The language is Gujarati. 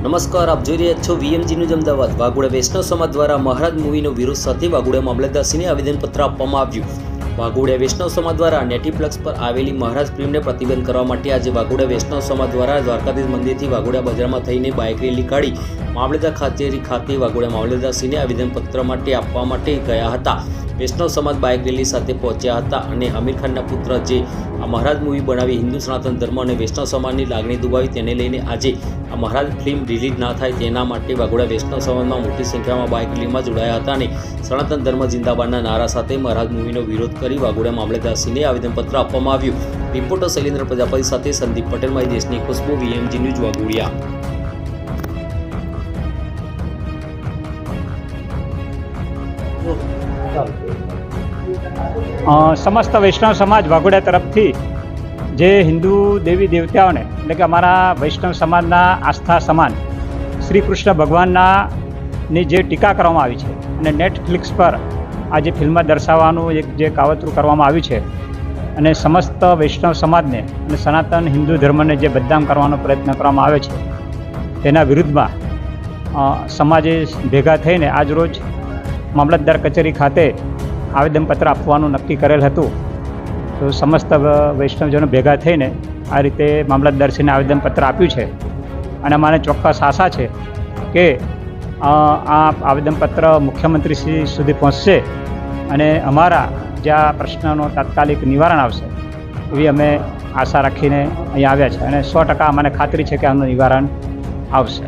નમસ્કાર, આપ જોઈ રહ્યા છો વીએમજી ન્યૂઝ અમદાવાદ. વાઘોડા વૈષ્ણવ સમાજ દ્વારા મહારાજ મૂવીનો વિરોધ સાથે વાઘોડા મામલતદારશ્રીને આવેદનપત્ર આપવામાં આવ્યું. વાઘોડિયા વૈષ્ણવ સમાજ દ્વારા નેટીપ્લક્સ પર આવેલી મહારાજ ફિલ્મને પ્રતિબંધ કરવા માટે આજે વાઘોડા વૈષ્ણવ સમાજ દ્વારા દ્વારકાધીશ મંદિરથી વાઘોડા બજારમાં થઈને બાઇક રેલી કાઢી મામલતદાર ખાતેરી ખાતે વાઘોડા મામલતદારશ્રીને આવેદનપત્ર માટે આપવા માટે ગયા હતા. વૈષ્ણવ સમાજ બાઇક રેલી સાથે પહોંચ્યા હતા અને આમિર ખાનના પુત્ર જે આ મહારાજ મૂવી બનાવી હિન્દુ સનાતન ધર્મ અને વૈષ્ણવ સમાજની લાગણી દુબાવી તેને લઈને આજે આ મહારાજ ફિલ્મ રિલીઝ ના થાય તેના માટે વાઘોડા વૈષ્ણવ સમાજમાં મોટી સંખ્યામાં બાઇક રેલીમાં જોડાયા હતા અને સનાતન ધર્મ જિંદાબાદના નારા સાથે મહારાજ મૂવીનો વિરોધ કરી વાઘોડા મામલેદારશ્રીને આવેદનપત્ર આપવામાં આવ્યું. રિપોર્ટર શૈલેન્દ્ર પ્રજાપતિ સાથે સંદીપ પટેલ, મારી દેશની ખુશ્બુ, વીએમજી ન્યૂઝ વાઘોડિયા સમસ્ત વૈષ્ણવ સમાજ વાઘોડિયા તરફથી જે હિન્દુ દેવી દેવતાઓને, એટલે કે અમારા વૈષ્ણવ સમાજના આસ્થા સમાન, શ્રી કૃષ્ણ ભગવાનના ની જે ટીકા કરવામાં આવી છે અને નેટફ્લિક્સ પર આ જે ફિલ્મ દર્શાવવાનું એક જે કાવતરું કરવામાં આવ્યું છે અને સમસ્ત વૈષ્ણવ સમાજને અને સનાતન હિન્દુ ધર્મને જે બદનામ કરવાનો પ્રયત્ન કરવામાં આવે છે, તેના વિરુદ્ધમાં સમાજે ભેગા થઈને આજરોજ મામલતદાર કચેરી ખાતે આવેદનપત્ર આપવાનું નક્કી કરેલ હતું. તો સમસ્ત વૈષ્ણવજનો ભેગા થઈને આ રીતે મામલતદારશ્રીને આવેદનપત્ર આપ્યું છે. અને મને ચોક્કસ આશા છે કે આ આવેદનપત્ર મુખ્યમંત્રીશ્રી સુધી પહોંચશે અને અમારા જે આ પ્રશ્નનો તાત્કાલિક નિવારણ આવશે, એવી અમે આશા રાખીને અહીંયા આવ્યા છે. અને સો ટકા મને ખાતરી છે કે આનું નિવારણ આવશે.